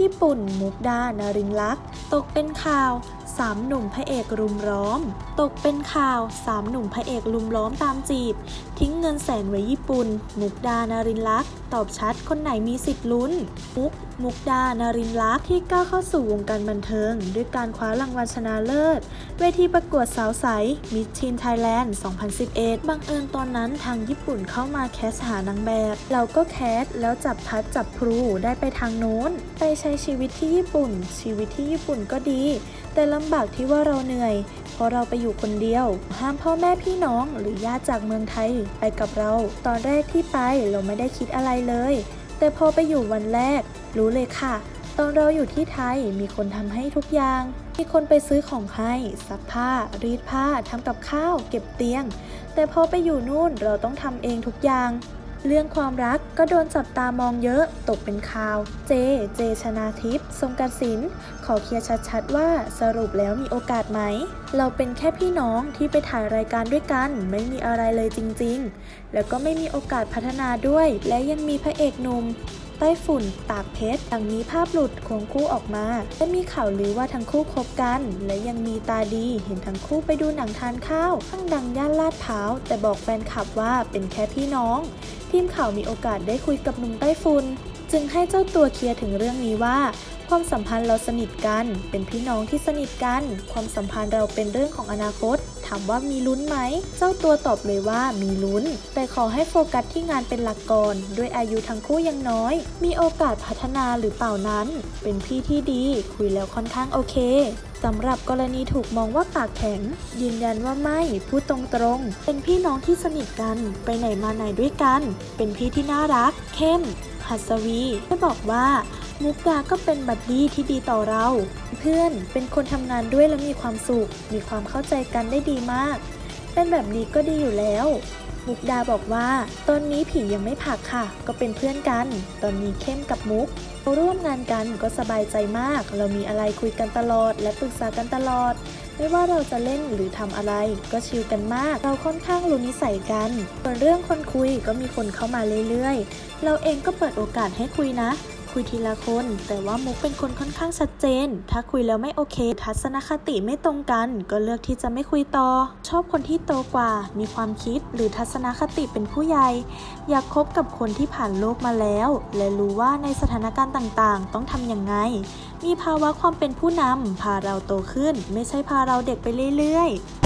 ญี่ปุ่น มุกดานารินลักษ์ตกเป็นข่าว สามหนุ่มพระเอกรุมล้อม ตกเป็นข่าวสามหนุ่มพระเอกลุมล้อมตามจีบ ทิ้งเงินแสนไว้ญี่ปุ่น มุกดานารินลักษ์ตอบชัดคนไหนมีสิทธิ์ลุ้น มุก มุกดานารินลักษ์ที่ก้าวเข้าสู่วงการบันเทิง ด้วยการคว้ารางวัลชนะเลิศ เวทีประกวดสาวใสมิสทีนไทยแลนด์ 2011 บังเอิญตอนนั้นทางญี่ปุ่นเข้ามาแคสหานางแบบ เราก็แคสแล้วจับพัดจับพลูได้ไปทางโน้น ไปใช้ชีวิตที่ญี่ปุ่น ชีวิตที่ญี่ปุ่นก็ดี แต่ละำบากที่ว่าเราเหนื่อยเพราะเราไปอยู่คนเดียว ห้ามพ่อแม่พี่น้องหรือญาติจากเมืองไทยไปกับเรา ตอนแรกที่ไปเราไม่ได้คิดอะไรเลย แต่พอไปอยู่วันแรก รู้เลยค่ะ ตอนเราอยู่ที่ไทยมีคนทำให้ทุกอย่าง มีคนไปซื้อของให้ซักผ้า รีดผ้าทำกับข้าว เก็บเตียง แต่พอไปอยู่นู่นเราต้องทำเองทุกอย่าง เรื่องความรักก็โดนจับตามองเยอะตกเป็นข่าว เจ เจชนาทิพย์ทรงกสินขอเคลียร์ชัดๆว่าสรุปแล้วมีโอกาสไหม เราเป็นแค่พี่น้องที่ไปถ่ายรายการด้วยกัน ไม่มีอะไรเลยจริงๆ แล้วก็ไม่มีโอกาสพัฒนาด้วย และยังมีพระเอกหนุ่มไต้ฝุ่น ตากเพชรดังนี้ภาพหลุดของคู่ออกมา และมีข่าวลือว่าทั้งคู่คบกัน และยังมีตาดีเห็นทั้งคู่ไปดูหนังทานข้าวข้างดังย่านลาดพร้าว แต่บอกแฟนคลับว่าเป็นแค่พี่น้อง ทีมข่าวมีโอกาสได้คุยกับหนุ่มไต้ฝุ่นจึงให้เจ้าตัวเคลียร์ถึงเรื่องนี้ว่า ความสัมพันธ์เราสนิทกัน เป็นพี่น้องที่สนิทกัน ความสัมพันธ์เราเป็นเรื่องของอนาคต ถามว่ามีลุ้นไหม เจ้าตัวตอบเลยว่ามีลุ้น แต่ขอให้โฟกัสที่งานเป็นหลักก่อน ด้วยอายุทั้งคู่ยังน้อย มีโอกาสพัฒนาหรือเปล่านั้น เป็นพี่ที่ดี คุยแล้วค่อนข้างโอเคสำหรับกรณีถูกมองว่าปากแข็ง ยืนยันว่าไม่พูดตรงๆ เป็นพี่น้องที่สนิทกัน ไปไหนมาไหนด้วยกัน เป็นพี่ที่น่ารัก เข้มหัสวีได้บอกว่า มุกดาก็เป็นบัดดี้ที่ดีต่อเรา เพื่อนเป็นคนทำงานด้วยแล้วมีความสุข มีความเข้าใจกันได้ดีมาก เป็นแบบนี้ก็ดีอยู่แล้ว มุกดาบอกว่าตอนนี้ผียังไม่ผักค่ะ ก็เป็นเพื่อนกัน ตอนนี้เข้มกับมุกเราร่วมงานกันก็สบายใจมาก เรามีอะไรคุยกันตลอด และปรึกษากันตลอด ไม่ว่าเราจะเล่นหรือทำอะไร ก็ชิลกันมาก เราค่อนข้างรู้นิสัยกันส่วนเรื่องคนคุยก็มีคนเข้ามาเรื่อยๆ เราเองก็เปิดโอกาสให้คุยนะ คุยทีละคน แต่ว่ามุกเป็นคนค่อนข้างชัดเจน ถ้าคุยแล้วไม่โอเค ทัศนคติไม่ตรงกัน ก็เลือกที่จะไม่คุยต่อ ชอบคนที่โตกว่า มีความคิดหรือทัศนคติเป็นผู้ใหญ่ อยากคบกับคนที่ผ่านโลกมาแล้ว และรู้ว่าในสถานการณ์ต่างๆ ต้องทำยังไง มีภาวะความเป็นผู้นำพาเราโตขึ้น ไม่ใช่พาเราเด็กไปเรื่อยๆ